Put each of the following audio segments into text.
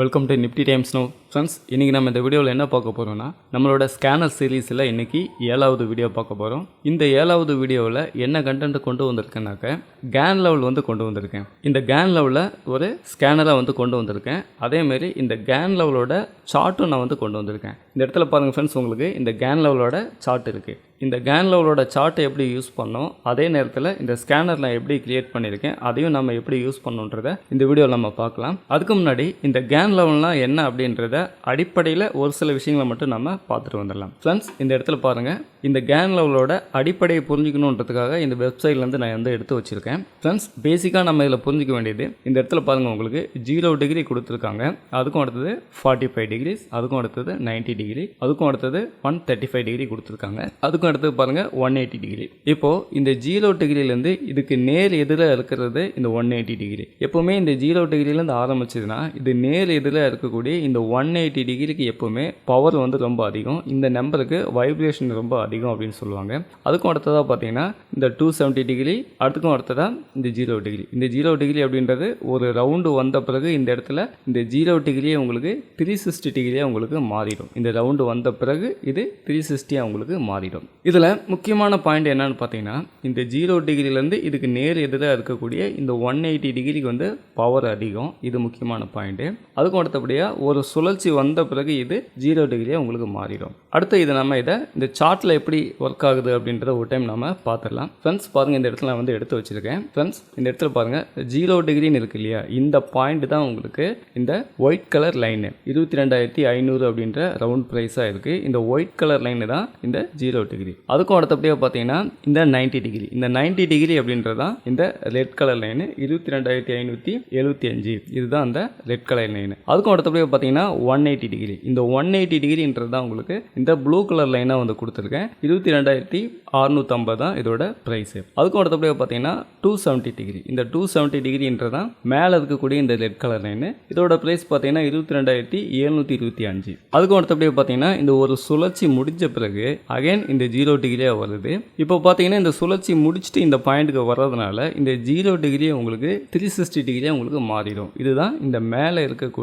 Welcome to Nifty times no friends இன்றைக்கி நம்ம இந்த வீடியோவில் என்ன பார்க்க போகிறோம்னா நம்மளோட ஸ்கேனர் சீரீஸில் இன்றைக்கி ஏழாவது வீடியோ பார்க்க போகிறோம் இந்த ஏழாவது வீடியோவில் என்ன கண்டென்ட் கொண்டு வந்திருக்கேன்னாக்க கேன் லெவல் வந்து கொண்டு வந்திருக்கேன். இந்த கேன் லெவலில் ஒரு ஸ்கேனராக வந்து கொண்டு வந்திருக்கேன். அதேமாரி இந்த கேன் லெவலோட சார்ட்டும் நான் வந்து கொண்டு வந்திருக்கேன். இந்த இடத்துல பாருங்கள் ஃப்ரெண்ட்ஸ் உங்களுக்கு இந்த கேன் லெவலோட சார்ட் இருக்குது இந்த கேன் லெவலோட சார்ட்டை எப்படி யூஸ் பண்ணோம் அதே நேரத்தில் இந்த ஸ்கேனர் நான் எப்படி கிரியேட் பண்ணியிருக்கேன் அதையும் நம்ம எப்படி யூஸ் பண்ணணுன்றத இந்த வீடியோவில் நம்ம பார்க்கலாம். அதுக்கு முன்னாடி இந்த கேன் லெவல்னால் என்ன அப்படின்றத அடிப்படையில் ஒரு சில விஷயங்களை மட்டும் நம்ம பார்த்துட்டு வந்துடலாம். ஃப்ரெண்ட்ஸ் இந்த இடத்துல பாருங்கள் இந்த கேன் லெவலோட அடிப்படையை புரிஞ்சுக்கணுன்றதுக்காக இந்த வெப்சைட்லேருந்து நான் வந்து எடுத்து வச்சுருக்கேன். ஃப்ரெண்ட்ஸ் பேசிக்காக நம்ம இதில் புரிஞ்சிக்க வேண்டியது இந்த இடத்துல பாருங்கள் உங்களுக்கு ஜீரோ டிகிரி கொடுத்துருக்காங்க. அதுக்கும் அடுத்தது ஃபார்ட்டி ஃபைவ் டிகிரிஸ் அதுக்கும் அடுத்தது 90 டிகிரி அதுக்கும் அடுத்தது ஒன் தேர்ட்டி ஃபைவ் டிகிரி கொடுத்துருக்காங்க. அதுக்கும் அடுத்தது பாருங்கள் ஒன் எயிட்டி டிகிரி இப்போது இந்த ஜீரோ டிகிரிலேருந்து இதுக்கு நேர் எதிராக இருக்கிறது இந்த ஒன் எயிட்டி டிகிரி எப்போவுமே இந்த ஜீரோ டிகிரிலேருந்து ஆரம்பிச்சதுன்னா இது நேர் இதில் இருக்கக்கூடிய இந்த ஒன் எயிட்டி டிகிரிக்கு எப்போவுமே பவர் வந்து ரொம்ப அதிகம். இந்த நம்பருக்கு வைப்ரேஷன் ரொம்ப அதிகம் அப்படின்னு சொல்லுவாங்க. அதுக்கும் அடுத்ததாக பார்த்தீங்கன்னா இந்த டூ செவன்ட்டி டிகிரி அதுக்கும் அடுத்ததாக இந்த ஜீரோ டிகிரி இந்த ஜீரோ டிகிரி அப்படின்றது ஒரு ரவுண்டு வந்த பிறகு இந்த இடத்துல இந்த ஜீரோ டிகிரியே உங்களுக்கு த்ரீ சிக்ஸ்டி டிகிரியாக உங்களுக்கு மாறிடும். இந்த ரவுண்டு வந்த பிறகு இது த்ரீ சிக்ஸ்டியாக உங்களுக்கு மாறிடும். இதில் முக்கியமான பாயிண்ட் என்னன்னு பார்த்தீங்கன்னா இந்த ஜீரோ டிகிரிலேருந்து இதுக்கு நேர் எதிராக இருக்கக்கூடிய இந்த ஒன் எயிட்டி டிகிரிக்கு வந்து பவர் அதிகம். இது முக்கியமான பாயிண்ட்டு அதுக்கும் அடுத்தபடியாக ஒரு சுழற்சி வந்த பிறகு இது ஜீரோ டிகிரியாக உங்களுக்கு மாறிடும். அடுத்து இதை நம்ம இதை இந்த சார்ட்டில் எப்படி ஒர்க் ஆகுது அப்படின்றத ஒரு டைம் நம்ம பார்த்துடலாம். ஃப்ரெண்ட்ஸ் பாருங்கள் இந்த இடத்துல நான் வந்து எடுத்து வச்சிருக்கேன். ஃப்ரெண்ட்ஸ் இந்த இடத்துல பாருங்கள் ஜீரோ டிகிரின்னு இருக்கு இல்லையா? இந்த பாயிண்ட் தான் உங்களுக்கு இந்த ஒயிட் கலர் லைனு இருபத்தி ரெண்டாயிரத்தி ஐநூறு அப்படின்ற ரவுண்ட் ப்ரைஸாக இருக்குது இந்த ஒயிட் கலர் லைனு தான் இந்த ஜீரோ டிகிரி அதுக்கும் அடுத்தபடியாக பார்த்தீங்கன்னா இந்த 90 டிகிரி இந்த 90 டிகிரி அப்படின்றது தான் இந்த ரெட் கலர் லைனு இருபத்தி ரெண்டாயிரத்தி ஐநூற்றி எழுபத்தி அஞ்சு. இதுதான் அந்த ரெட் கலர் லைன் அதுக்கும் அடுத்தபடியாக பார்த்தீங்கன்னா ஒன் எயிட்டி டிகிரி இந்த ஒன் எயிட்டி டிகிரின்றது தான் உங்களுக்கு இந்த ப்ளூ கலர் லைனாக வந்து கொடுத்துருக்கேன். இருபத்தி ரெண்டாயிரத்தி அறுநூற்றம்பது தான் இதோட ப்ரைஸு அதுக்கும் அடுத்தபடியாக பார்த்தீங்கன்னா டூ செவன்ட்டி டிகிரி இந்த டூ செவன்ட்டி டிகிரின்றது தான் மேலே இருக்கக்கூடிய இந்த ரெட் கலர் லைனு இதோட ப்ரைஸ் பார்த்தீங்கன்னா இருபத்தி ரெண்டாயிரத்தி எழுநூற்றி இருபத்தி அஞ்சு. அதுக்கும் அடுத்தபடியாக பார்த்தீங்கன்னா இந்த ஒரு சுழற்சி முடிஞ்ச பிறகு அகைன் இந்த ஜீரோ டிகிரியாக வருது. இப்போ பார்த்தீங்கன்னா இந்த சுழற்சி முடிச்சுட்டு இந்த பாயிண்ட்டுக்கு வர்றதுனால இந்த ஜீரோ டிகிரியே உங்களுக்கு த்ரீ சிக்ஸ்டி டிகிரியாக உங்களுக்கு மாறிடும். இதுதான் இந்த மேலே இருக்கக்கூடிய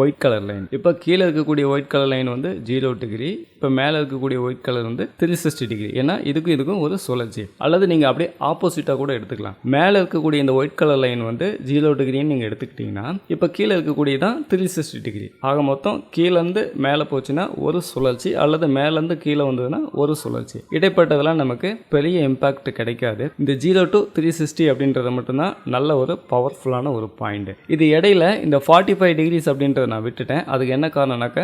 ஒயிட் கலர் லைன் இப்போ கீழே இருக்கக்கூடிய ஒயிட் கலர் லைன் வந்து ஜீரோ டிகிரி இப்போ மேலே இருக்கக்கூடிய ஒயிட் கலர் வந்து த்ரீ சிக்ஸ்டி டிகிரி ஏன்னா இதுக்கும் இதுக்கும் ஒரு சுழற்சி. அல்லது நீங்கள் அப்படியே ஆப்போசிட்டாக கூட எடுத்துக்கலாம். மேலே இருக்கக்கூடிய இந்த ஒயிட் கலர் லைன் வந்து ஜீரோ டிகிரின்னு நீங்கள் எடுத்துக்கிட்டிங்கன்னா இப்போ கீழே இருக்கக்கூடிய தான் த்ரீ சிக்ஸ்டி டிகிரி ஆக மொத்தம் கீழேருந்து மேலே போச்சுன்னா ஒரு சுழற்சி அல்லது மேலேருந்து கீழே வந்ததுன்னா ஒரு சுழற்சி. இடைப்பட்டதெல்லாம் நமக்கு பெரிய இம்பாக்ட் கிடைக்காது. இந்த ஜீரோ டு த்ரீ சிக்ஸ்டி அப்படின்றது மட்டும்தான் நல்ல ஒரு பவர்ஃபுல்லான ஒரு பாயிண்ட் இது இடையில இந்த ஃபார்ட்டி ஃபைவ் டிகிரி சீரீஸ் அப்படின்றத நான் விட்டுட்டேன். அதுக்கு என்ன காரணம்னாக்க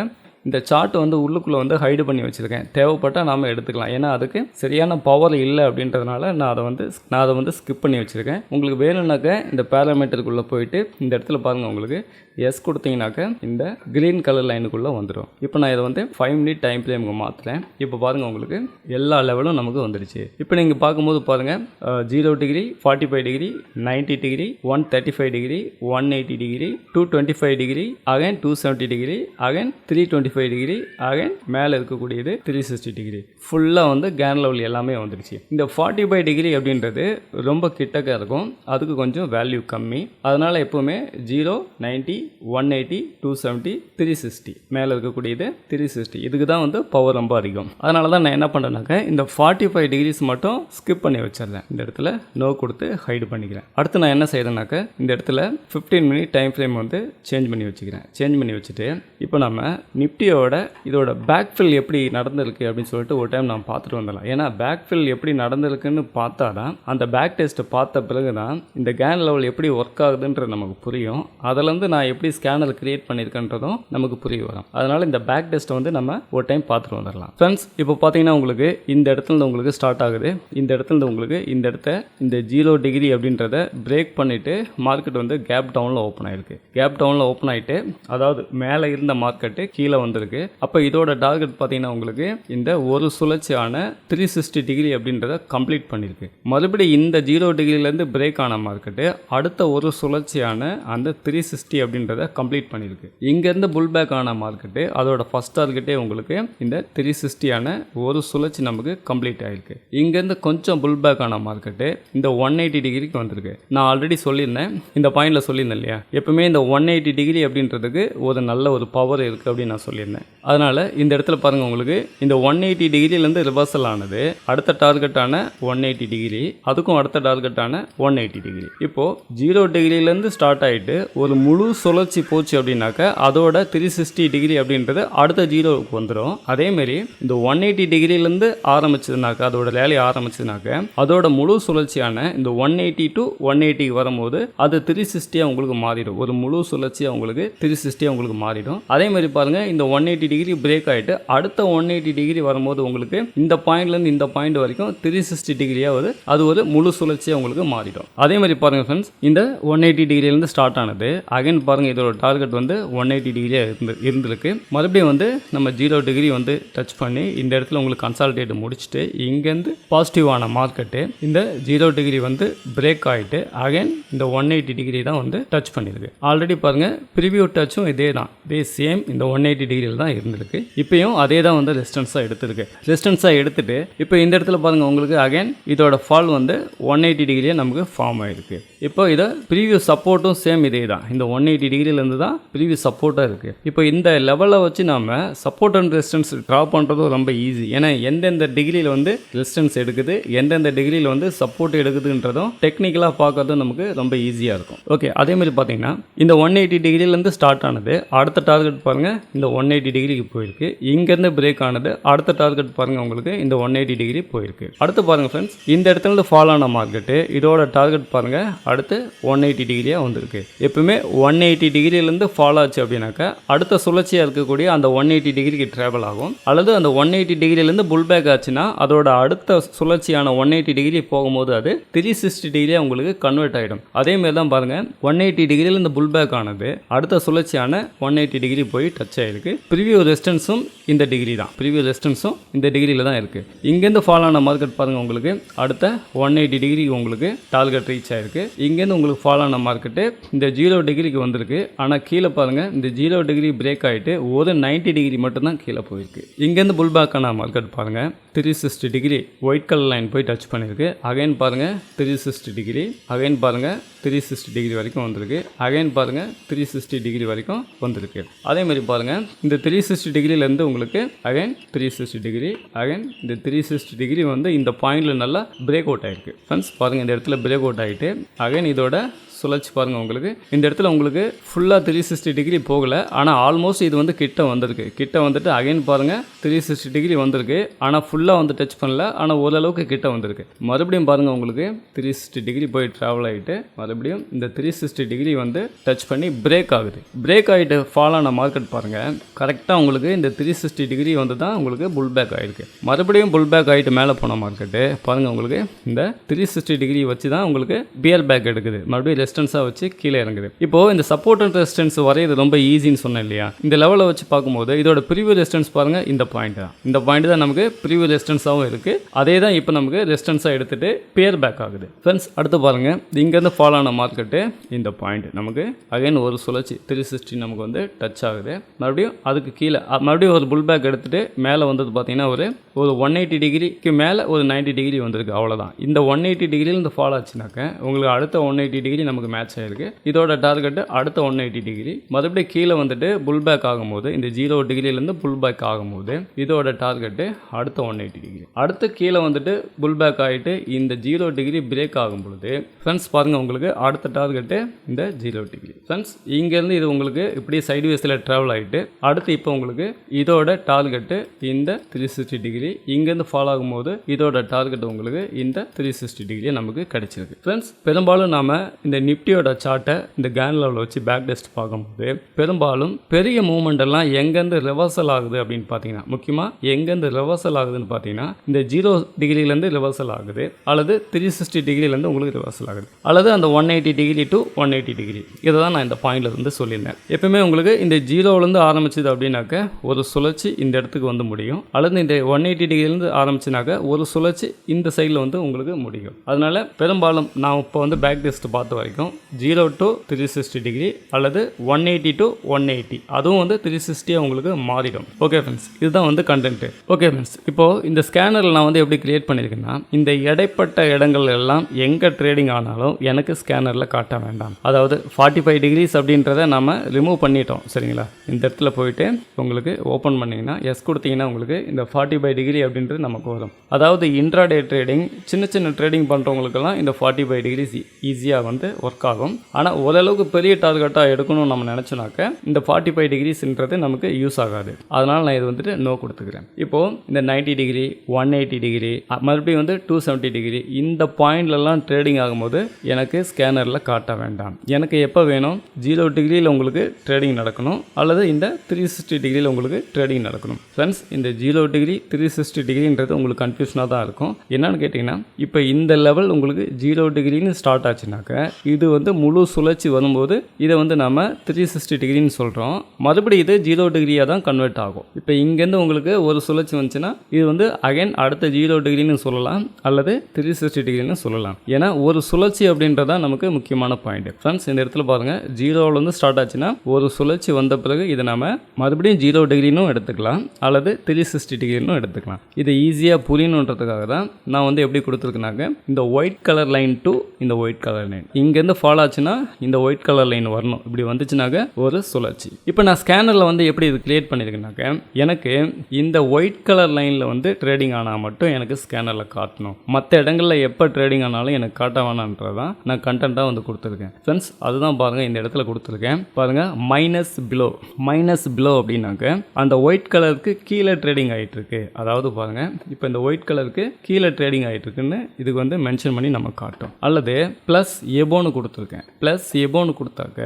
இந்த சார்ட் வந்து உள்ளுக்குள்ளே வந்து ஹைடு பண்ணி வச்சுருக்கேன். தேவைப்பட்டால் நாம் எடுத்துக்கலாம். ஏன்னா அதுக்கு சரியான பவர் இல்லை அப்படின்றதுனால நான் அதை வந்து நான் அதை வந்து ஸ்கிப் பண்ணி வச்சுருக்கேன். உங்களுக்கு வேணும்னாக்க இந்த பேராமீட்டருக்குள்ளே போயிட்டு இந்த இடத்துல பாருங்கள் உங்களுக்கு. எஸ் கொடுத்தீங்கனாக்க இந்த க்ரீன் கலர் லைனுக்குள்ளே வந்துடும் இப்போ நான் இதை வந்து ஃபைவ் மினிட் டைம் ஃப்ரேமுக்கு மாற்றுறேன் இப்போ பாருங்கள் உங்களுக்கு எல்லா லெவலும் நமக்கு வந்துடுச்சு இப்போ நீங்கள் பார்க்கும்போது பாருங்கள் zero degree forty five degree ninety degree one thirty five degree one eighty degree two twenty five degree again two seventy degree again three twenty five degree again மேலே இருக்கக்கூடியது த்ரீ சிக்ஸ்டி டிகிரி ஃபுல்லாக வந்து can level எல்லாமே வந்துடுச்சு இந்த forty five degree அப்படின்றது ரொம்ப கிட்டக்க இருக்கும். அதுக்கு கொஞ்சம் வேல்யூ கம்மி. அதனால் எப்போவுமே zero ninety one eighty two seventy three sixty மேலே இருக்கக்கூடியது த்ரீ சிக்ஸ்டி இதுக்கு தான் வந்து பவர் ரொம்ப அதிகம். அதனால தான் நான் என்ன பண்ணுறேன்னாக்க இந்த ஃபார்ட்டி ஃபைவ் டிகிரிஸ் மட்டும் ஸ்கிப் பண்ணி வச்சிடறேன். இந்த இடத்துல நோ கொடுத்து ஹைடு பண்ணிக்கிறேன். அடுத்து நான் என்ன செய்கிறேன்னாக்க இந்த இடத்துல ஃபிஃப்டீன் மினிட் டைம் ஃப்ரேம் வந்து சேஞ்ச் பண்ணி வச்சுக்கிறேன். சேஞ்ச் பண்ணி வச்சுட்டு இப்போ நம்ம நிப் நிஃப்டியோட இதோட பேக் ஃபில் எப்படி நடந்திருக்கு அப்படின்னு சொல்லிட்டு ஒரு டைம் நான் பார்த்துட்டு வந்துடலாம் ஏன்னா பேக் ஃபில் எப்படி நடந்திருக்குன்னு பார்த்தா தான் அந்த பேக் டெஸ்ட்டை பார்த்த பிறகு தான் இந்த கேன் லெவல் எப்படி ஒர்க் ஆகுதுன்றது நமக்கு புரியும். அதுலேருந்து நான் எப்படி ஸ்கேனர் கிரியேட் பண்ணியிருக்கேன்றதும் நமக்கு புரிய வரும். அதனால் இந்த பேக் டெஸ்ட்டை வந்து நம்ம ஒரு டைம் பார்த்துட்டு வந்துடலாம். ஃப்ரெண்ட்ஸ் இப்போ பார்த்தீங்கன்னா உங்களுக்கு இந்த இடத்துல உங்களுக்கு ஸ்டார்ட் ஆகுது. இந்த இடத்துலருந்து உங்களுக்கு இந்த இடத்த இந்த ஜீரோ டிகிரி அப்படின்றத பிரேக் பண்ணிவிட்டு மார்க்கெட் வந்து கேப் டவுனில் ஓப்பன் ஆயிருக்கு. கேப் டவுனில் ஓப்பன் ஆகிட்டு அதாவது மேலே இருந்த மார்க்கெட்டு கீழே வந்திருக்கு. அப்போ இதோட டார்கெட் பார்த்தீங்கன்னா உங்களுக்கு இந்த ஒரு சுழற்சியான த்ரீ சிக்ஸ்டி டிகிரி அப்படின்றத கம்ப்ளீட் பண்ணியிருக்கு மறுபடியும் இந்த ஜீரோ டிகிரிலேருந்து பிரேக் ஆன மார்க்கெட்டு அடுத்த ஒரு சுழற்சியான அந்த த்ரீ சிக்ஸ்டி அப்படின்றத கம்ப்ளீட் பண்ணியிருக்கு இங்கேருந்து புல் பேக் ஆன மார்க்கெட்டு அதோட ஃபஸ்ட் டார்கெட்டே உங்களுக்கு இந்த த்ரீ சிக்ஸ்டியான ஒரு சுழற்சி நமக்கு கம்ப்ளீட் ஆகிருக்கு இங்கேருந்து கொஞ்சம் புல் பேக் ஆன மார்க்கெட்டு இந்த ஒன் எயிட்டி டிகிரிக்கு வந்திருக்கு. நான் ஆல்ரெடி சொல்லியிருந்தேன். இந்த பாயிண்டில் சொல்லியிருந்தேன் இல்லையா? எப்பவுமே இந்த ஒன் எயிட்டி டிகிரி அப்படின்றதுக்கு ஒரு நல்ல ஒரு பவர் இருக்குது அப்படின்னு நான் சொல்லியிருந்தேன். அதனால் இந்த இடத்துல பாருங்கள் உங்களுக்கு இந்த ஒன் எயிட்டி டிகிரிலேருந்து ரிவர்சல் ஆனது அடுத்த டார்கெட்டான ஒன் எயிட்டி டிகிரி அதுக்கும் அடுத்த டார்கெட்டான ஒன் எயிட்டி டிகிரி இப்போது ஜீரோ டிகிரிலேருந்து ஸ்டார்ட் ஆகிட்டு ஒரு முழு சுழற்சி போச்சு அப்படின்னாக்கா அதோட த்ரீ சிக்ஸ்டி டிகிரி அப்படின்றது அடுத்த ஜீரோவுக்கு வந்துடும் அதேமாரி இந்த ஒன் எயிட்டி டிகிரிலேருந்து ஆரம்பிச்சதுனாக்கா அதோட வேலையை ஆரம்பிச்சதுனாக்க அதோட முழு சுழற்சியான இந்த ஒன் எயிட்டி டு ஒன் எயிட்டிக்கு வரும்போது அது த்ரீ சிக்ஸ்டியாக உங்களுக்கு மாறிடும். ஒரு முழு சுழற்சியாக உங்களுக்கு த்ரீ சிக்ஸ்டியாக உங்களுக்கு மாறிடும். அதே மாதிரி பாருங்கள் இந்த ஒன் எயிட்டி டிகிரி பிரேக் ஆகிட்டு அடுத்த ஒன் எயிட்டி டிகிரி வரும்போது உங்களுக்கு இந்த பாயிண்ட்லேருந்து இந்த பாயிண்ட் வரைக்கும் த்ரீ சிக்ஸ்டி டிகிரியாக வருது அது ஒரு முழு சுழற்சியாக உங்களுக்கு மாறிடும். அதே மாதிரி பாருங்கள் ஃப்ரெண்ட்ஸ் இந்த ஒன் எயிட்டி டிகிரிலேருந்து ஸ்டார்ட் ஆனது அகைன் பாருங்கள் இதோட டார்கெட் வந்து ஒன் எயிட்டி டிகிரியாக இருந்து இருந்திருக்கு. மறுபடியும் வந்து நம்ம ஜீரோ டிகிரி வந்து டச் பண்ணி இந்த இடத்துல உங்களுக்கு கன்சால்டேட் முடிச்சுட்டு இங்கேருந்து பாசிட்டிவான மார்க்கெட்டு இந்த ஜீரோ டிகிரி வந்து பிரேக் ஆகிட்டு அகைன் இந்த ஒன் எயிட்டி டிகிரி தான் வந்து டச் பண்ணியிருக்கு ஆல்ரெடி பாருங்கள் ப்ரிவியூ டச்சும் இதே தான் இதே சேம் இந்த ஒன் எயிட்டி டிகிரி மெட்டீரியல் தான் இருந்திருக்கு. இப்பயும் அதே தான் வந்து ரெசிஸ்டன்ஸாக எடுத்திருக்கு. ரெசிஸ்டன்ஸாக எடுத்துட்டு இப்போ இந்த இடத்துல பாருங்கள் உங்களுக்கு அகைன் இதோட ஃபால் வந்து ஒன் எயிட்டி டிகிரியே நமக்கு ஃபார்ம் ஆகிருக்கு இப்போ இதை ப்ரீவியஸ் சப்போர்ட்டும் சேம் இதே தான் இந்த ஒன் எயிட்டி டிகிரிலேருந்து தான் ப்ரீவியஸ் சப்போர்ட்டாக இருக்குது இப்போ இந்த லெவலை வச்சு நாம் சப்போர்ட் அண்ட் ரெசிஸ்டன்ஸ் ட்ரா பண்ணுறதும் ரொம்ப ஈஸி ஏன்னா எந்தெந்த டிகிரியில் வந்து ரெசிஸ்டன்ஸ் எடுக்குது எந்தெந்த டிகிரியில் வந்து சப்போர்ட் எடுக்குதுன்றதும் டெக்னிக்கலாக பார்க்கறதும் நமக்கு ரொம்ப ஈஸியாக இருக்கும். ஓகே அதே மாதிரி பார்த்தீங்கன்னா இந்த ஒன் எயிட்டி டிகிரிலேருந்து ஸ்டார்ட் ஆனது அடுத்த டார்கெட் பாருங்கள் இந்த ஒன் எயிட்டி டிகிரிக்கு போயிருக்கு. இங்கேருந்து பிரேக் ஆனது அடுத்த டார்கெட் பாருங்கள் உங்களுக்கு இந்த ஒன் எயிட்டி டிகிரி போயிருக்கு. அடுத்து பாருங்கள் ஃப்ரெண்ட்ஸ் இந்த இடத்துல இருந்து ஆன மார்க்கெட்டு இதோட டார்கெட் பாருங்கள் அடுத்து ஒன் எயிட்டி டிகிரியாக வந்திருக்கு. எப்பவுமே ஒன் எயிட்டி டிகிரிலேருந்து ஃபாலோ ஆச்சு அப்படின்னாக்கா அடுத்த சுழற்சியாக இருக்கக்கூடிய அந்த ஒன் எயிட்டி டிகிரிக்கு ட்ராவல் ஆகும். அல்லது அந்த ஒன் எயிட்டி டிகிரிலேருந்து புல் பேக் ஆச்சுன்னா அதோட அடுத்த சுழற்சியான ஒன் எயிட்டி டிகிரி போகும்போது அது த்ரீ சிக்ஸ்டி டிகிரியாக உங்களுக்கு கன்வெர்ட் ஆகிடும் அதேமாரி தான் பாருங்கள் ஒன் எயிட்டி டிகிரிலேருந்து புல் பேக் ஆனது அடுத்த சுழற்சியான ஒன் எயிட்டி டிகிரி போய் டச் ஆகிருக்கு ப்ரிவியூ ரெசிஸ்டன்ஸும் இந்த டிகிரி தான். ப்ரிவியூ ரெசிஸ்டன்ஸும் இந்த டிகிரியில் தான் இருக்குது இங்கேருந்து ஃபாலோ ஆன மார்க்கெட் பாருங்கள் உங்களுக்கு அடுத்த ஒன் எயிட்டி டிகிரி உங்களுக்கு டார்கெட் ரீச் ஆயிருக்கு. இங்கேருந்து உங்களுக்கு ஃபால் ஆன மார்க்கெட்டு இந்த ஜீரோ டிகிரிக்கு வந்திருக்கு. ஆனால் கீழே பாருங்கள் இந்த ஜீரோ டிகிரி பிரேக் ஆகிட்டு ஒரு 90 டிகிரி மட்டும்தான் கீழே போயிருக்கு. இங்கேருந்து புல் பேக் ஆன மார்க்கெட் பாருங்கள் three sixty degree white colour line போய் டச் பண்ணியிருக்கு. அகைன் பாருங்கள் த்ரீ சிக்ஸ்டி டிகிரி அகைன் பாருங்கள் த்ரீ சிக்ஸ்டி டிகிரி வரைக்கும் வந்திருக்கு. அகைன் பாருங்கள் த்ரீ சிக்ஸ்டி டிகிரி வரைக்கும் வந்திருக்கு. அதே மாதிரி பாருங்கள் இந்த த்ரீ சிக்ஸ்டி டிகிரிலேருந்து உங்களுக்கு again three sixty degree again இந்த த்ரீ சிக்ஸ்டி டிகிரி வந்து இந்த பாயிண்டில் நல்லா பிரேக் அவுட் ஆகிருக்கு ஃப்ரெண்ட்ஸ் பாருங்கள் இந்த இடத்துல பிரேக் அவுட் ஆகிட்டு அகைன் இதோட சுழற்சி பாருங்கள் உங்களுக்கு. இந்த இடத்துல உங்களுக்கு ஃபுல்லாக த்ரீ சிக்ஸ்டி டிகிரி போகலை. ஆனால் ஆல்மோஸ்ட் இது வந்து கிட்ட வந்திருக்கு. கிட்ட வந்துட்டு அகைன் பாருங்கள் த்ரீ சிக்ஸ்டி டிகிரி வந்திருக்கு. ஆனால் ஃபுல்லாக வந்து டச் பண்ணல. ஆனால் ஓரளவுக்கு கிட்ட வந்திருக்கு. மறுபடியும் பாருங்கள் உங்களுக்கு த்ரீ சிக்ஸ்டி டிகிரி போய் ட்ராவல் ஆகிட்டு மறுபடியும் இந்த த்ரீ சிக்ஸ்டி டிகிரி வந்து டச் பண்ணி பிரேக் ஆகுது. பிரேக் ஆகிட்டு ஃபால் ஆன மார்க்கெட் பாருங்கள் கரெக்டாக உங்களுக்கு இந்த த்ரீ சிக்ஸ்டி டிகிரி வந்து தான் உங்களுக்கு புல் பேக் ஆகிருக்கு மறுபடியும் புல் பேக் ஆகிட்டு மேலே போன மார்க்கெட்டு பாருங்கள் உங்களுக்கு இந்த த்ரீ சிக்ஸ்டி டிகிரி வச்சு தான் உங்களுக்கு பியர் பேக் எடுக்குது. மறுபடியும் ரெசிஸ்டன்ஸாக வச்சு கீழே இறங்குது. இப்போ இந்த சப்போர்ட் அண்ட் ரெசிஸ்டன்ஸ் வரையது ரொம்ப ஈஸின்னு சொன்னேன் இல்லையா? இந்த லெவலை வச்சு பார்க்கும்போது இதோட ப்ரிவியூ ரெசிஸ்டன்ஸ் பாருங்க இந்த பாயிண்ட் தான். இந்த பாயிண்ட் தான் நமக்கு ப்ரிவியூ ரெசிஸ்டன்ஸாகவும் இருக்கு. அதே தான் இப்போ நமக்கு ரெசிஸ்டன்ஸாக எடுத்துட்டு பேர் பேக் ஆகுது. ஃப்ரெண்ட்ஸ் அடுத்து பாருங்க. இங்கேருந்து ஃபால் ஆன மார்க்கெட்டு இந்த பாயிண்ட் நமக்கு அகைன் ஒரு சுழற்சி த்ரீ சிக்ஸ்டி நமக்கு வந்து டச் ஆகுது. மறுபடியும் அதுக்கு கீழே மறுபடியும் ஒரு புல் பேக் எடுத்துட்டு மேலே வந்தது பார்த்தீங்கன்னா ஒரு ஒரு ஒன் எயிட்டி டிகிரிக்கு மேலே ஒரு 90 டிகிரி வந்திருக்கு. அவ்வளோதான் இந்த ஒன் எயிட்டி டிகிரிலேருந்து ஃபால் ஆச்சுனாக்க உங்களுக்கு அடுத்த ஒன் எயிட்டி டிகிரி நமக்கு மேட்ச் ஆயிருக்கு. இதோட டார்கெட் அடுத்த ஒன் எயிட்டி டிகிரி மறுபடியும் கீழே வந்துட்டு புல் பேக் ஆகும்போது இந்த ஜீரோ டிகிரிலேருந்து புல் பேக் ஆகும்போது இதோட டார்கெட்டு அடுத்த ஒன் எயிட்டி டிகிரி அடுத்து கீழே வந்துட்டு புல் பேக் ஆகிட்டு இந்த ஜீரோ டிகிரி பிரேக் ஆகும் பொழுது ஃப்ரெண்ட்ஸ் பாருங்கள் உங்களுக்கு அடுத்த டார்கெட்டு இந்த ஜீரோ டிகிரி ஃப்ரெண்ட்ஸ் இங்கேருந்து இது உங்களுக்கு இப்படியே சைடு வேஸில் ட்ராவல் ஆகிட்டு அடுத்து இப்போ உங்களுக்கு இதோட டார்கெட்டு இந்த த்ரீ சிக்ஸ்டி டிகிரி இங்கேருந்து ஃபாலோ ஆகும்போது இதோட டார்கெட் உங்களுக்கு இந்த த்ரீ சிக்ஸ்டி டிகிரி நமக்கு கிடைச்சிருக்கு. ஃப்ரெண்ட்ஸ் பெரும்பாலும் நாம இந்த நிப்டியோட சார்ட்டை இந்த கேன் லெவலில் வச்சு பேக் டெஸ்ட் பார்க்கும்போது பெரும்பாலும் பெரிய மூமெண்ட் எல்லாம் எங்கேருந்து ரிவர்சல் ஆகுது அப்படின்னு பார்த்தீங்கன்னா முக்கியமாக எங்கேருந்து ரிவர்சல் ஆகுதுன்னு பார்த்தீங்கன்னா இந்த ஜீரோ டிகிரிலேருந்து ரிவர்சல் ஆகுது அல்லது த்ரீ சிக்ஸ்டி டிகிரிலேருந்து உங்களுக்கு ரிவர்சல் ஆகுது அல்லது அந்த one eighty degree to one eighty degree இதை தான் நான் இந்த பாயிண்ட்ல இருந்து சொல்லியிருந்தேன். எப்பவுமே உங்களுக்கு இந்த ஜீரோலேருந்து ஆரம்பிச்சது அப்படின்னாக்க ஒரு சுழற்சி இந்த இடத்துக்கு வந்து முடியும் அல்லது இந்த ஒன் எயிட்டி டிகிரிலேருந்து ஆரம்பிச்சுனாக்க ஒரு சுழற்சி இந்த சைடில் வந்து உங்களுக்கு முடியும். அதனால பெரும்பாலும் நான் இப்போ வந்து பேக் டெஸ்ட் பார்த்த வரைக்கும் காமிக்கும் zero to three sixty degree அல்லது one eighty to one eighty அதுவும் வந்து த்ரீ சிக்ஸ்டியாக உங்களுக்கு மாறிடும். ஓகே ஃப்ரெண்ட்ஸ் இதுதான் வந்து கண்டென்ட்டு ஓகே ஃப்ரெண்ட்ஸ் இப்போது இந்த ஸ்கேனரில் நான் வந்து எப்படி கிரியேட் பண்ணியிருக்கேன்னா இந்த இடைப்பட்ட இடங்கள் எல்லாம் எங்கே ட்ரேடிங் ஆனாலும் எனக்கு ஸ்கேனரில் காட்ட வேண்டாம். அதாவது ஃபார்ட்டி ஃபைவ் டிகிரிஸ் அப்படின்றத நம்ம ரிமூவ் பண்ணிட்டோம். சரிங்களா? இந்த இடத்துல போயிட்டு உங்களுக்கு ஓப்பன் பண்ணிங்கன்னா எஸ் கொடுத்தீங்கன்னா உங்களுக்கு இந்த ஃபார்ட்டி ஃபைவ் டிகிரி அப்படின்றது நமக்கு வரும். அதாவது இன்ட்ராடே ட்ரேடிங் சின்ன சின்ன ட்ரேடிங் பண்ணுறவங்களுக்கெல்லாம் இந்த ஃபார்ட்டி ஃபைவ் டிகிரிஸ் ஈஸியாக வந்து ஒர்க் ஆகும். ஆனால் ஓரளவுக்கு பெரிய டார்கெட்டாக எடுக்கணும்னு நம்ம நினச்சோனாக்க இந்த ஃபார்ட்டி ஃபைவ் டிகிரிஸ்ன்றது நமக்கு யூஸ் ஆகாது. அதனால் நான் இது வந்துட்டு நோ கொடுத்துக்கிறேன். இப்போது இந்த 90 டிகிரி ஒன் எயிட்டி டிகிரி மறுபடியும் வந்து டூ செவன்ட்டி டிகிரி இந்த பாயிண்ட்லலாம் ட்ரேடிங் ஆகும்போது எனக்கு ஸ்கேனரில் காட்ட வேண்டாம். எனக்கு எப்போ வேணும்? ஜீரோ டிகிரியில் உங்களுக்கு ட்ரேடிங் நடக்கணும் அல்லது இந்த த்ரீ சிக்ஸ்டி டிகிரியில் உங்களுக்கு ட்ரேடிங் நடக்கணும். ஃப்ரெண்ட்ஸ் இந்த ஜீரோ டிகிரி த்ரீ சிக்ஸ்டி டிகிரின்றது உங்களுக்கு கன்ஃபியூஷனாக தான் இருக்கும். என்னன்னு கேட்டிங்கன்னா இப்போ இந்த லெவல் உங்களுக்கு ஜீரோ டிகிரின்னு ஸ்டார்ட் ஆச்சுனாக்க இது வந்து முழு சுழற்சி வரும்போது இதை வந்து நம்ம த்ரீ சிக்ஸ்டி டிகிரின்னு சொல்கிறோம் மறுபடியும் இது ஜீரோ டிகிரியாக தான் கன்வெர்ட் ஆகும். இப்போ இங்கேருந்து உங்களுக்கு ஒரு சுழற்சி வந்துச்சுன்னா இது வந்து அகைன் அடுத்த ஜீரோ டிகிரின்னு சொல்லலாம் அல்லது த்ரீ சிக்ஸ்டி டிகிரின்னு சொல்லலாம். ஏன்னா ஒரு சுழற்சி அப்படின்றது தான் நமக்கு முக்கியமான பாயிண்ட் ஃப்ரெண்ட்ஸ் இந்த இடத்துல பாருங்கள் ஜீரோவிலேருந்து ஸ்டார்ட் ஆச்சுன்னா ஒரு சுழற்சி வந்த பிறகு இதை நம்ம மறுபடியும் ஜீரோ டிகிரினும் எடுத்துக்கலாம் அல்லது த்ரீ சிக்ஸ்டி டிகிரினும் எடுத்துக்கலாம். இது ஈஸியாக புரியணுன்றதுக்காக தான் நான் வந்து எப்படி கொடுத்துருக்கேனாக்க இந்த ஒயிட் கலர் லைன் டு இந்த ஒயிட் கலர் லைன் இங்கேருந்து ஃபாலோ ஆச்சுன்னா இந்த ஒயிட் கலர் லைன் வரணும். இப்படி வந்துச்சுனாக்க ஒரு சுழற்சி. இப்போ நான் ஸ்கேனரில் வந்து எப்படி இது கிரியேட் பண்ணியிருக்கேனாக்க எனக்கு இந்த ஒயிட் கலர் லைனில் வந்து ட்ரேடிங் ஆனால் மட்டும் எனக்கு ஸ்கேனரில் காட்டணும். மற்ற இடங்களில் எப்போ ட்ரேடிங் ஆனாலும் எனக்கு காட்ட வேணான்றதான் நான் கண்டென்ட்டாக வந்து கொடுத்துருக்கேன். ஃப்ரெண்ட்ஸ் அதுதான் பாருங்கள் இந்த இடத்துல கொடுத்துருக்கேன். பாருங்கள் மைனஸ் பிலோ மைனஸ் பிலோ அப்படின்னாக்க அந்த ஒயிட் கலருக்கு கீழே ட்ரேடிங் ஆகிட்டு இருக்கு அதாவது பாருங்கள் இப்போ இந்த ஒயிட் கலருக்கு கீழே ட்ரேடிங் ஆகிட்டு இருக்குன்னு இதுக்கு வந்து மென்ஷன் பண்ணி நம்ம காட்டும். அல்லது ப்ளஸ் எபோன்னு கொடுத்துருக்கேன். ப்ளஸ் எபோன்னு கொடுத்தாக்க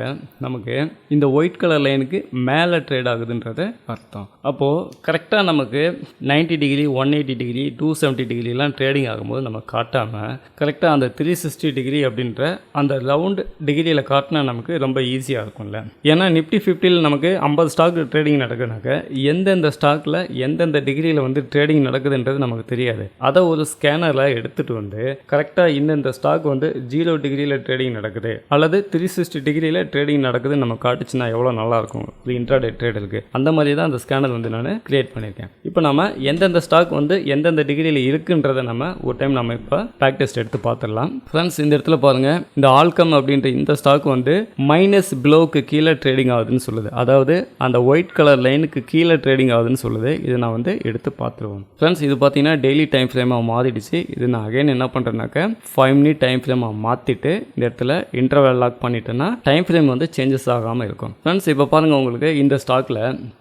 நமக்கு இந்த ஒயிட் கலர் லைனுக்கு மேலே ட்ரேட் ஆகுதுன்றத அர்த்தம். அப்போது கரெக்டாக நமக்கு 90 degree one eighty degree two seventy டிகிரிலாம் trading ஆகும்போது நம்ம காட்டாமல் கரெக்டாக அந்த த்ரீ சிக்ஸ்டி டிகிரி அப்படின்ற அந்த ரவுண்டு டிகிரியில் காட்டினா நமக்கு ரொம்ப ஈஸியாக இருக்கும்ல. ஏன்னா நிஃப்டி ஃபிஃப்டியில் நமக்கு ஐம்பது ஸ்டாக் ட்ரேடிங் நடக்குதுனாக்க எந்தெந்த ஸ்டாக்கில் எந்தெந்த டிகிரியில் வந்து ட்ரேடிங் நடக்குதுன்றது நமக்கு தெரியாது. அதை ஒரு ஸ்கேனரில் எடுத்துகிட்டு வந்து கரெக்டாக இந்தந்த ஸ்டாக் வந்து ஜீரோ டிகிரியில் ட்ரேடிங் நடக்குது. அல்லது த்ரீ சிக்ஸ்டி டிகிரியில் ட்ரேடிங் நடக்குதுன்னு நம்ம காட்டுச்சுன்னா எவ்வளோ நல்லாயிருக்கும்? இது இன்ட்ராடே ட்ரேடருக்கு அந்த மாதிரி தான் அந்த ஸ்கேனர் வந்து நான் கிரியேட் பண்ணியிருக்கேன். இப்போ நம்ம எந்தெந்த ஸ்டாக் வந்து எந்தெந்த டிகிரியில் இருக்குன்றதை நம்ம ஒரு டைம் நம்ம இப்போ பேக் டெஸ்ட் எடுத்து பார்த்துடலாம். ஃப்ரெண்ட்ஸ் இந்த இடத்துல பாருங்கள் இந்த ஆல்கம் அப்படின்ற இந்த ஸ்டாக் வந்து மைனஸ் ப்ளோவுக்கு கீழே ட்ரேடிங் ஆகுதுன்னு சொல்லுது. அதாவது அந்த ஒயிட் கலர் லைனுக்கு கீழே ட்ரேடிங் ஆகுதுன்னு சொல்லுது. இதை நான் வந்து எடுத்து பார்த்துருவோம். ஃப்ரெண்ட்ஸ் இது பார்த்தீங்கன்னா டெய்லி டைம் ஃப்ரேமாக மாறிடுச்சு. இது நான் அகைன் என்ன பண்ணுறேன்னாக்க ஃபைவ் மினிட் டைம் ஃப்ரேமாக மாற்றிட்டு இந்த இடத்துல இன்டர்வல் லாக் பண்ணிட்டேன்னா டைம் ஃப்ரேம் வந்து சேஞ்சஸ் ஆகாமல் இருக்கும். ஃப்ரெண்ட்ஸ் இப்போ பாருங்கள் உங்களுக்கு இந்த ஸ்டாக்கில்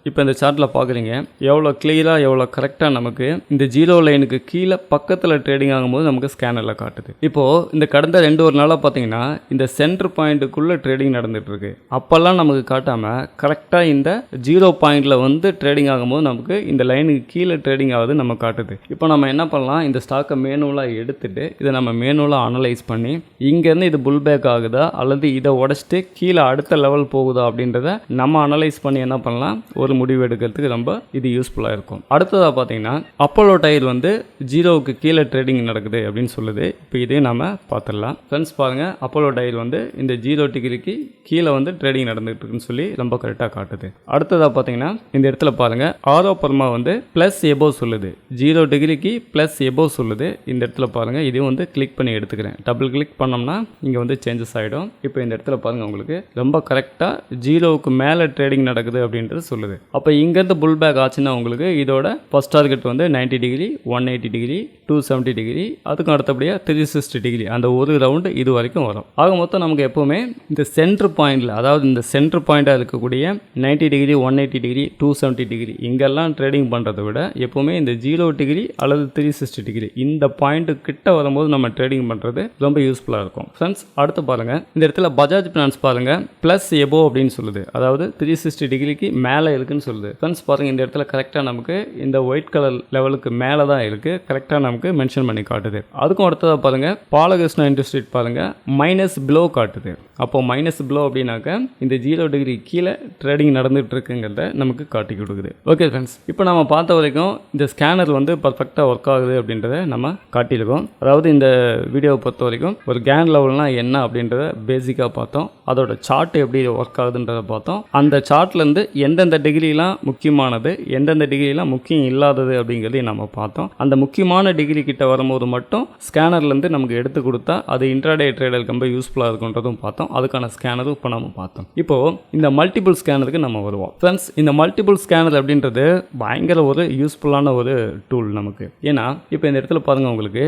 இப்போ இந்த சார்ட்டில் பார்க்குறீங்க எவ்வளோ கிளியராக எவ்வளோ கரெக்டாக நமக்கு இந்த ஜீரோ லைனுக்கு கீழே பக்கத்தில் ட்ரேடிங் ஆகும்போது நமக்கு ஸ்கேனரில் காட்டுது. இப்போது இந்த கடந்த ரெண்டு ஒரு நாளாக பார்த்தீங்கன்னா இந்த சென்டர் பாயிண்ட்டுக்குள்ளே ட்ரேடிங் நடந்துட்டு இருக்கு. அப்போல்லாம் நமக்கு காட்டாமல் கரெக்டாக இந்த ஜீரோ பாயிண்டில் வந்து ட்ரேடிங் ஆகும்போது நமக்கு இந்த லைனுக்கு கீழே ட்ரேடிங் ஆகுது நம்ம காட்டுது. இப்போ நம்ம என்ன பண்ணலாம்? இந்த ஸ்டாக்கை மேனுவலாக எடுத்துகிட்டு இதை நம்ம மேனுவலாக அனலைஸ் பண்ணி இங்கேருந்து இது புல் பேக் ஆகுதா? அல்லது இதை உடச்சிட்டு கீழே அடுத்த லெவல் போகுதா அப்படின்றத நம்ம அனலைஸ் பண்ணி என்ன பண்ணலாம்? ஒரு முடிவு எடுக்கிறதுக்கு ரொம்ப இது யூஸ்ஃபுல்லாக இருக்கும். அடுத்ததாக பார்த்தீங்கன்னா அப்போலோ டயர் வந்து ஜீரோவுக்கு கீழே ட்ரேடிங் நடக்குது அப்படின்னு சொல்லுது. இப்போ இதையும் நம்ம பார்த்துடலாம். ஃப்ரெண்ட்ஸ் பாருங்கள் அப்போலோ டயர் வந்து இந்த ஜீரோ டிகிரிக்கு கீழே வந்து ட்ரேடிங் நடந்துகிட்டு இருக்குன்னு சொல்லி ரொம்ப கரெக்டாக காட்டுது. அடுத்ததாக பார்த்தீங்கன்னா இந்த இடத்துல பாருங்கள் ஆரோ பர்மா வந்து ப்ளஸ் எபோ சொல்லுது. ஜீரோ டிகிரிக்கு ப்ளஸ் எபோ சொல்லுது. இந்த இடத்துல பாருங்கள் இதையும் வந்து கிளிக் பண்ணி எடுத்துக்கிறேன். டபுள் கிளிக் பண்ணோம்னா இங்கே வந்து சேஞ்சஸ் ஆகிடும் இப்போ இந்த இடத்துல பாருங்கள் உங்களுக்கு. ரொம்ப கரெக்டாக ஜீரோவுக்கு மேலே ட்ரேடிங் நடக்குது அப்படின்றது சொல்லுது. அப்போ இங்கேருந்து புல் பேக் ஆச்சுன்னா உங்களுக்கு இதோட ஃபஸ்ட் டார்கெட் வந்து 90 degree one eighty degree two seventy degree அதுக்கும் அடுத்தபடியாக த்ரீ சிக்ஸ்டி டிகிரி அந்த ஒரு ரவுண்டு இது வரைக்கும் வரும். ஆக மொத்தம் நமக்கு எப்போவுமே இந்த சென்டர் பாயிண்டில் அதாவது இந்த சென்டர் பாயிண்ட்டாக இருக்கக்கூடிய 90 degree one eighty degree two seventy degree இங்கெல்லாம் ட்ரேடிங் பண்ணுறதை விட எப்போவுமே இந்த ஜீரோ டிகிரி அல்லது த்ரீ சிக்ஸ்டி டிகிரி இந்த பாயிண்ட்டு கிட்ட வரும்போது நம்ம ட்ரேடிங் பண்ணுறது ரொம்ப யூஸ்ஃபுல்லாக இருக்கும். ஃப்ரெண்ட்ஸ் பாருங்கள் இந்த இடத்துல பஜாஜ் ஃபினான்ஸ் பாருங்கள் ப்ளஸ் எபோ அப்படின்னு சொல்லுது. அதாவது த்ரீ சிக்ஸ்டி டிகிரிக்கு மேலே இருக்குன்னு சொல்லுது. ஃப்ரெண்ட்ஸ் பாருங்கள் இந்த இடத்துல கரெக்டாக நமக்கு இந்த ஒயிட் கலர் லெவலுக்கு மேலே தான் இருக்குது கரெக்டாக நமக்கு மென்ஷன் பண்ணி காட்டுது. அதுக்கும் அடுத்ததாக பாருங்கள் பாலகிருஷ்ணா இண்டஸ்ட்ரீட் பாருங்கள் மைனஸ் பிலோ காட்டுது. அப்போது மைனஸ் பிலோ அப்படின்னாக்க இந்த ஜீரோ டிகிரி கீழே ட்ரேடிங் நடந்துகிட்டு இருக்குங்கிறத நமக்கு காட்டி கொடுக்குது. ஓகே ஃப்ரெண்ட்ஸ் இப்போ நம்ம பார்த்த வரைக்கும் இந்த ஸ்கேனர் வந்து பர்ஃபெக்டாக ஒர்க் ஆகுது அப்படின்றத நம்ம காட்டியிருக்கோம். அதாவது இந்த வீடியோவை பொறுத்த வரைக்கும் ஒரு கேன் லெவல்னால் என்ன அப்படின்றத பேசிக்காக பார்த்தோம். அதோட சார்ட் எப்படி ஒர்க் ஆகுதுன்றதை பார்த்தோம். அந்த சார்ட்லேருந்து எந்தெந்த டிகிரிலாம் முக்கியமானது எந்தெந்த டிகிரிலாம் முக்கியம் இல்லாதது அப்படிங்கிறதையும் நம்ம பார்த்தோம். அந்த முக்கியமான டிகிரி கிட்ட வரும்போது மட்டும் ஸ்கேனர்லேருந்து நமக்கு எடுத்து கொடுத்தா அது இன்ட்ராடே ட்ரேடருக்கு ரொம்ப யூஸ்ஃபுல்லாக இருக்குன்றதும் பார்த்தோம். அதுக்கான ஸ்கேனரும் இப்போ நம்ம பார்த்தோம். இப்போது இந்த மல்டிபிள் ஸ்கேனருக்கு நம்ம வருவோம். ஃப்ரெண்ட்ஸ் இந்த மல்டிபிள் ஸ்கேனர் அப்படின்றது பயங்கர ஒரு யூஸ்ஃபுல்லான ஒரு டூல் நமக்கு. ஏன்னா இப்போ இந்த இடத்துல பாருங்கள் உங்களுக்கு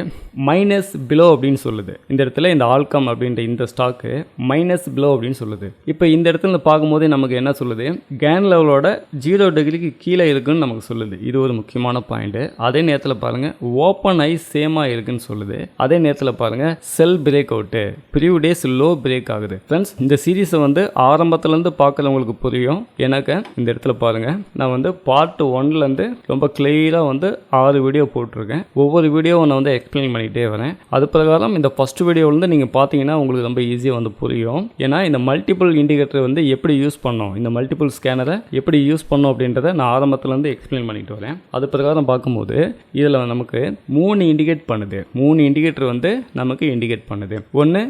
மைனஸ் பிலோ அப்படின்னு சொல்லுது. இந்த இடத்துல இந்த ஆல்கம் அப்படின்ற இந்த ஸ்டாக்கு மைனஸ் பிலோ அப்படின்னு சொல்லுது. இப்போ இந்த இடத்துல பார்க்கும்போதே நமக்கு என்ன சொல்லுது? கேன் லெவலோட ஜீரோ டிகிரிக்கு கீழே இருக்குன்னு நமக்கு சொல்லுது. இது ஒரு முக்கியமான பாயிண்ட்டு அதே நேரத்தில் பாருங்கள் ஓப்பன் ஐ சேமாக இருக்குன்னு சொல்லுது. அதே நேரத்தில் பாருங்கள் sell break out prev days low break ஆகுது. ஃப்ரெண்ட்ஸ் இந்த சீரீஸை வந்து ஆரம்பத்துலேருந்து பார்க்குறவங்களுக்கு புரியும். எனக்கு இந்த இடத்துல பாருங்கள் நான் வந்து பார்ட் ஒன்லேருந்து ரொம்ப கிளியராக வந்து ஆறு வீடியோ போட்டிருக்கேன். ஒவ்வொரு வீடியோவும் நான் வந்து எக்ஸ்பிளைன் பண்ணிகிட்டே வரேன். அது பிரகாரம் இந்த ஃபஸ்ட் வீடியோவிலேருந்து நீங்கள் பார்த்தீங்கன்னா உங்களுக்கு ரொம்ப ஈஸியாக வந்து புரியும். ஏன்னா இந்த மல்டிபிள் இண்டிகேட்டர் வந்து எப்படி யூஸ் பண்ணோம் இந்த மல்டிபிள் ஸ்கேனரை எப்படி யூஸ் பண்ணோம் அப்படின்றத நான் ஆரம்பத்துலேருந்து எக்ஸ்பிளைன் பண்ணிட்டு வரேன். அது பிரகாரம் பார்க்கும்போது இதில் நமக்கு மூணு இண்டிகேட் பண்ணுது. மூணு இண்டிகேட்டர் வந்து நமக்கு இண்டிகேட் பண்ணுது. ஒன்று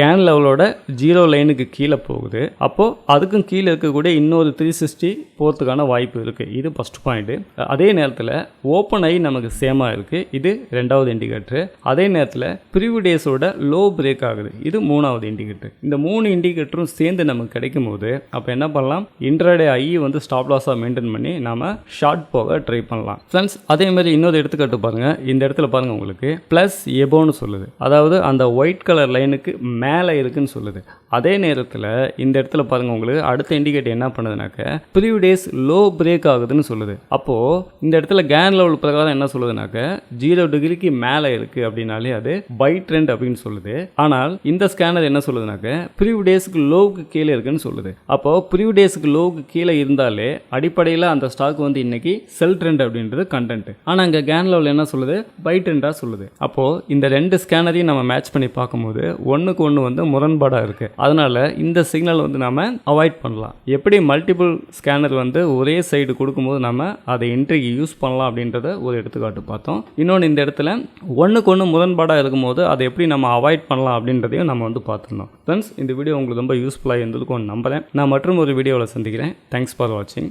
கேன் லெவலோட ஜீரோ லைனுக்கு கீழே போகுது. அப்போது அதுக்கும் கீழே இருக்கக்கூடிய இன்னொரு த்ரீ சிக்ஸ்டி போகிறதுக்கான வாய்ப்பு இருக்குது இது ஃபஸ்ட் பாயிண்ட்டு அதே நேரத்தில் ஓப்பன் ஆகி நமக்கு சேமாக இருக்குது இது ரெண்டாவது இண்டிகேட்டர் அதே நேரத்தில் ப்ரீவியூ டேஸோட லோ பிரேக் ஆகுது. இது மூணாவது இண்டிகேட்டர் இந்த மூணு இண்டிகேட்டரும் சேர்ந்து நமக்கு கிடைக்கும் போது அப்போ என்ன பண்ணலாம்? இன்ட்ராடே ஐ வந்து ஸ்டாப் லாஸாக மெயின்டைன் பண்ணி நம்ம ஷார்ட் போக ட்ரை பண்ணலாம். ஃப்ரெண்ட்ஸ் அதே மாதிரி இன்னொரு எடுத்துக்காட்டு பாருங்கள் இந்த இடத்துல பாருங்கள் உங்களுக்கு. ப்ளஸ் எபோன்னு சொல்லுது. அதாவது அந்த ஒயிட் கலர் லைனுக்கு மேலே இருக்குன்னு சொல்லுது. அதே நேரத்தில் இந்த இடத்துல பாருங்கள் உங்களுக்கு. அடுத்த இண்டிகேட்டர் என்ன பண்ணுதுனாக்க ப்ரீவ் டேஸ் லோ பிரேக் ஆகுதுன்னு சொல்லுது. அப்போது இந்த இடத்துல கேன் லெவல் பிரகாரம் என்ன சொல்லுதுனாக்க ஜீரோ டிகிரிக்கு மேலே இருக்குது அப்படின்னாலே அது பை ட்ரெண்ட் அப்படின்னு சொல்லுது. ஆனால் இந்த ஸ்கேனர் என்ன சொல்லுதுனாக்க ப்ரீவ் டேஸுக்கு லோவுக்கு கீழே இருக்குன்னு சொல்லுது. அப்போது ப்ரீவ் டேஸ்க்கு லோவுக்கு கீழே இருந்தாலே அடிப்படையில் அந்த ஸ்டாக் வந்து இன்னைக்கு செல் ட்ரெண்ட் அப்படின்றது கண்டென்ட் ஆனால் அங்கே கேன் லெவல் என்ன சொல்லுது? பை ட்ரெண்டாக சொல்லுது. அப்போது இந்த ரெண்டு ஸ்கேனரையும் நம்ம மேட்ச் பண்ணி பார்க்கும்போது ஒன்றுக்கு ஒன்று வந்து முரண்பாடாக இருக்குது அதனால் இந்த சிக்னல் வந்து நம்ம அவாய்ட் பண்ணலாம். எப்படி மல்டிபிள் ஸ்கேனர் வந்து ஒரே சைடு கொடுக்கும்போது நம்ம அதை என்ட்ரிக்கு யூஸ் பண்ணலாம் அப்படின்றத ஒரு எடுத்துக்காட்டு பார்த்தோம். இன்னொன்று இந்த இடத்துல ஒன்றுக்கு ஒன்று முரண்பாடாக இருக்கும்போது அதை எப்படி நம்ம அவாய்ட் பண்ணலாம் அப்படின்றதையும் நம்ம வந்து பார்த்துருந்தோம். ஃப்ரெண்ட்ஸ் இந்த வீடியோ உங்களுக்கு ரொம்ப யூஸ்ஃபுல்லாக இருந்திருக்கும் நம்புகிறேன் நான் மற்றும் ஒரு வீடியோவில் சந்திக்கிறேன். தேங்க்ஸ் ஃபார் வாட்சிங்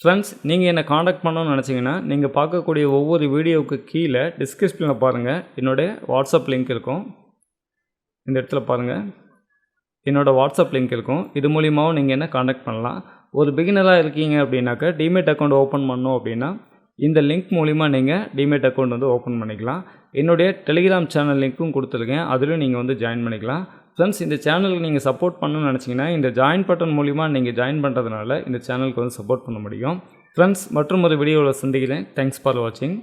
ஃப்ரெண்ட்ஸ் நீங்கள் என்னை காண்டாக்ட் பண்ணணும்னு நினச்சிங்கன்னா நீங்கள் பார்க்கக்கூடிய ஒவ்வொரு வீடியோவுக்கு கீழே டிஸ்கிரிப்ஷனில் பாருங்கள் என்னுடைய வாட்ஸ்அப் லிங்க் இருக்கும். இந்த இடத்துல பாருங்கள் என்னோடய வாட்ஸ்அப் லிங்க் இருக்கும். இது மூலியமாகவும் நீங்கள் என்ன காண்டாக்ட் பண்ணலாம். ஒரு பிகினராக இருக்கீங்க அப்படின்னாக்கா டிமேட் அக்கௌண்ட் ஓப்பன் பண்ணோம் அப்படின்னா இந்த லிங்க் மூலிமா நீங்கள் டிமேட் அக்கௌண்ட் வந்து ஓப்பன் பண்ணிக்கலாம். என்னுடைய டெலிகிராம் சேனல் லிங்க்கும் கொடுத்துருக்கேன். அதுலேயும் நீங்கள் வந்து ஜாயின் பண்ணிக்கலாம். ஃப்ரெண்ட்ஸ் இந்த சேனலுக்கு நீங்கள் சப்போர்ட் பண்ணணும்னு நினச்சிங்கன்னா இந்த ஜாயின் பட்டன் மூலிமா நீங்கள் ஜாயின் பண்ணுறதுனால இந்த சேனலுக்கு வந்து சப்போர்ட் பண்ண முடியும். ஃப்ரெண்ட்ஸ் மற்றும் ஒரு வீடியோவில் சந்திக்கிறேன். தேங்க்ஸ் ஃபார் வாட்சிங்